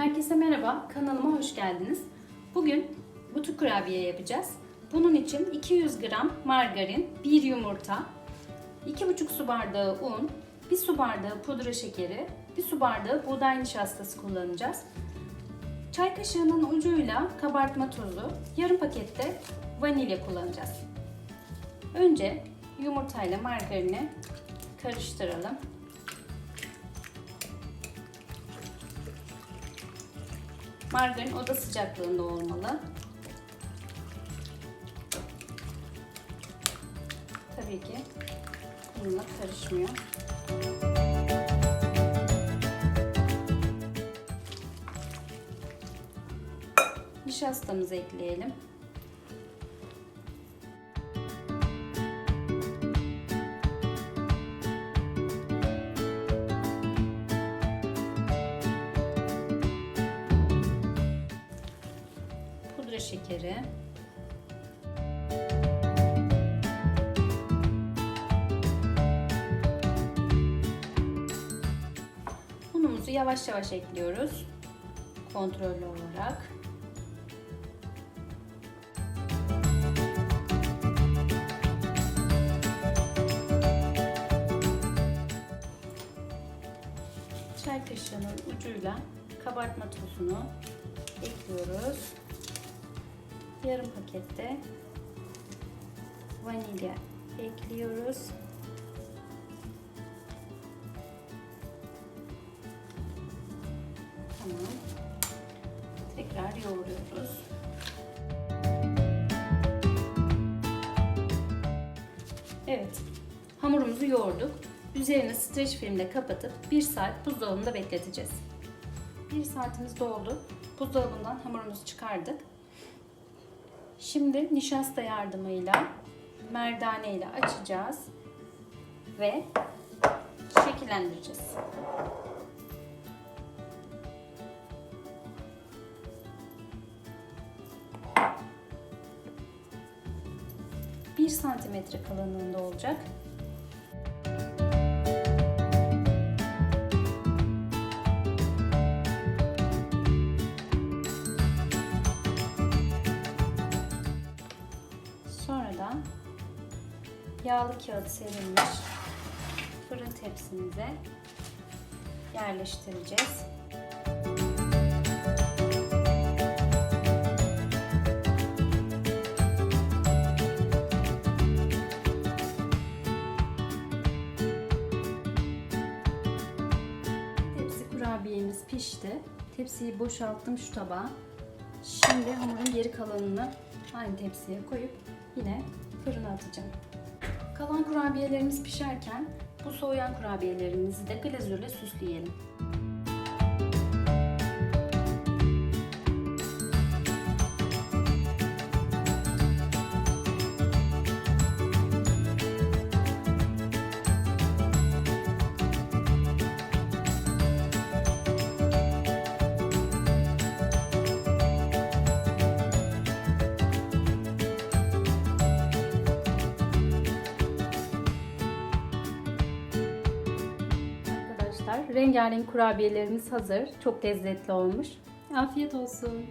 Herkese merhaba, kanalıma hoş geldiniz. Bugün butu kurabiye yapacağız. Bunun için 200 gram margarin, 1 yumurta, 2,5 su bardağı un, 1 su bardağı pudra şekeri, 1 su bardağı buğday nişastası kullanacağız. Çay kaşığının ucuyla kabartma tozu, yarım pakette vanilya kullanacağız. Önce yumurtayla margarini karıştıralım. Margarin oda sıcaklığında olmalı. Tabii ki bununla karışmıyor. Nişastamızı ekleyelim. Şekeri. Unumuzu yavaş yavaş ekliyoruz. Kontrollü olarak. Çay kaşığının ucuyla kabartma tozunu ekliyoruz. Yarım pakette vanilya ekliyoruz. Tamam. Tekrar yoğuruyoruz. Evet. Hamurumuzu yoğurduk. Üzerini streç filmle kapatıp 1 saat buzdolabında bekleteceğiz. 1 saatimiz doldu. Buzdolabından hamurumuzu çıkardık. Şimdi nişasta yardımıyla merdane ile açacağız ve şekillendireceğiz. Bir santimetre kalınlığında olacak. Yağlı kağıt serilmiş fırın tepsimize yerleştireceğiz. Tepsi kurabiyemiz pişti. Tepsiyi boşalttım şu tabağa. Şimdi hamurun geri kalanını aynı tepsiye koyup yine fırına atacağım. Kalan kurabiyelerimiz pişerken bu soğuyan kurabiyelerimizi de glazürle süsleyelim. Arkadaşlar rengarenk kurabiyelerimiz hazır. Çok lezzetli olmuş. Afiyet olsun.